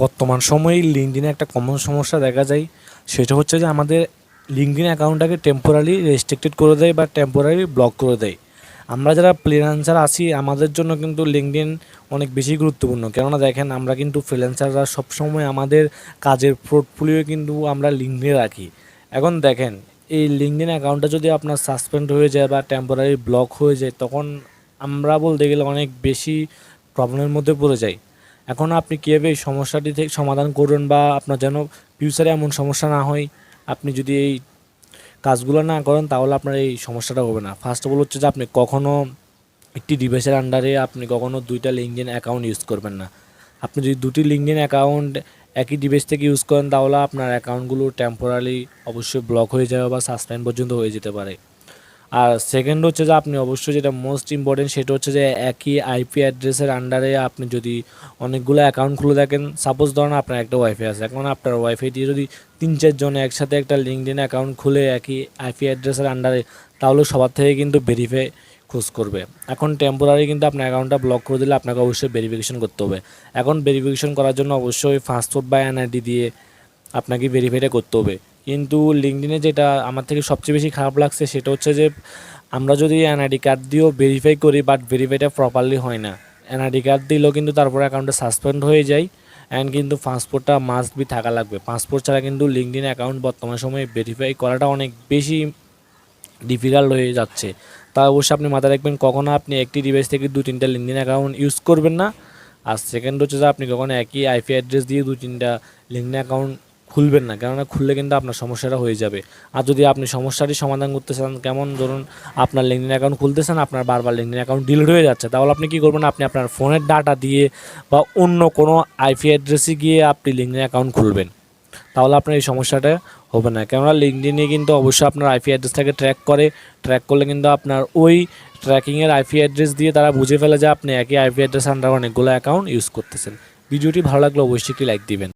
বর্তমান সময়ে লিঙ্কডিনে একটা কমন সমস্যা দেখা যায়। সেটা হচ্ছে যে আমাদের লিঙ্কডিন অ্যাকাউন্টটাকে টেম্পোরারি রেস্ট্রিক্টেড করে দেয় বা টেম্পোরারি ব্লক করে দেয়। আমরা যারা ফ্রিল্যান্সার আছি, আমাদের জন্য কিন্তু লিঙ্কডিন অনেক বেশি গুরুত্বপূর্ণ। কেননা দেখেন, আমরা কিন্তু ফ্রিল্যান্সাররা সবসময় আমাদের কাজের পোর্টফোলিও কিন্তু আমরা লিঙ্কডিনে রাখি। এখন দেখেন, এই লিঙ্কডিন অ্যাকাউন্টটা যদি আপনার সাসপেন্ড হয়ে যায় বা টেম্পোরারি ব্লক হয়ে যায়, তখন আমরা বলতে গেলে অনেক বেশি প্রবলেমের মধ্যে পড়ে যাই। এখন আপনি কীভাবে এই সমস্যাটি থেকে সমাধান করবেন বা আপনার যেন ফিউচারে এমন সমস্যা না হয়? আপনি যদি এই কাজগুলো না করেন, তাহলে আপনার এই সমস্যাটা হবে না। ফার্স্ট অফ অল হচ্ছে যে আপনি কখনও একটি ডিভাইসের আন্ডারে আপনি কখনও দুইটা লিঙ্কডিন অ্যাকাউন্ট ইউজ করবেন না। আপনি যদি দুটি লিঙ্কডিন অ্যাকাউন্ট একই ডিভাইস থেকে ইউজ করেন, তাহলে আপনার অ্যাকাউন্টগুলো টেম্পোরারি অবশ্যই ব্লক হয়ে যাবে বা সাসপেন্ড পর্যন্ত হয়ে যেতে পারে। আর সেকেন্ড হচ্ছে যে আপনি অবশ্যই যেটা মোস্ট ইম্পর্টেন্ট সেটা হচ্ছে যে একই আইপি অ্যাড্রেসের আন্ডারে আপনি যদি অনেকগুলো অ্যাকাউন্ট খুলে থাকেন সাপোজ ধরুন আপনার একটা ওয়াইফাই আছে, এখন আপনার ওয়াইফাই দিয়ে যদি তিন চারজন একসাথে একটা লিঙ্কডিন অ্যাকাউন্ট খুলে একই আইপি অ্যাড্রেসের আন্ডারে তাহলে সবার থেকে কিন্তু ভেরিফাই খোঁজ করবে। এখন টেম্পোরারি কিন্তু আপনার অ্যাকাউন্টটা ব্লক করে দিলে আপনাকে অবশ্যই ভেরিফিকেশন করতে হবে। এখন ভেরিফিকেশন করার জন্য অবশ্যই পাসপোর্ট বা এনআইডি দিয়ে আপনাকে ভেরিফাইটা করতে হবে। কিন্তু লিঙ্কডিনে যেটা আমার থেকে সবচেয়ে বেশি খারাপ লাগছে সেটা হচ্ছে যে, আমরা যদি এনআইডি কার্ড দিয়েও ভেরিফাই করি বাট ভেরিফাইটা প্রপারলি হয় না। এনআইডি কার্ড দিলেও কিন্তু তারপরে অ্যাকাউন্টটা সাসপেন্ড হয়ে যায় অ্যান্ড কিন্তু পাসপোর্টটা মাস্ট বি থাকা লাগবে। পাসপোর্ট ছাড়া কিন্তু লিঙ্কডিন অ্যাকাউন্ট বর্তমান সময়ে ভেরিফাই করাটা অনেক বেশি ডিফিকাল্ট হয়ে যাচ্ছে। তা অবশ্যই আপনি মাথায় রাখবেন, কখনো আপনি একটি ডিভাইস থেকে দু তিনটা লিঙ্কডিন অ্যাকাউন্ট ইউজ করবেন না। আর সেকেন্ড হচ্ছে যে, আপনি কখনো একই আইপি অ্যাড্রেস দিয়ে দু তিনটা লিঙ্কডিন অ্যাকাউন্ট খুলবেন না, কেননা খুললে কিন্তু আপনার সমস্যাটা হয়ে যাবে। আর যদি আপনি সমস্যাটি সমাধান করতে চান, কেমন ধরুন আপনার লিঙ্কডিন অ্যাকাউন্ট খুলতেছেন আপনার বারবার লিঙ্কডিন অ্যাকাউন্ট ডিলিট হয়ে যাচ্ছে, তাহলে আপনি কী করবেন? আপনি আপনার ফোনের ডাটা দিয়ে বা অন্য কোনো আইপি অ্যাড্রেসে গিয়ে আপনি লিঙ্কডিন অ্যাকাউন্ট খুলবেন। তাহলে আপনার এই সমস্যাটা হবে না। কেননা লিঙ্কডিনে কিন্তু অবশ্যই আপনার আইপি অ্যাড্রেস অ্যাড্রেসটাকে ট্র্যাক করে। ট্র্যাক করলে কিন্তু আপনার ওই ট্র্যাকিংয়ের আইপি অ্যাড্রেস দিয়ে তারা বুঝে ফেলে যে আপনি একই আইপি অ্যাড্রেস আন্ডার অনেকগুলো অ্যাকাউন্ট ইউজ করতেছেন। ভিডিওটি ভালো লাগলে অবশ্যই একটি লাইক দিবেন।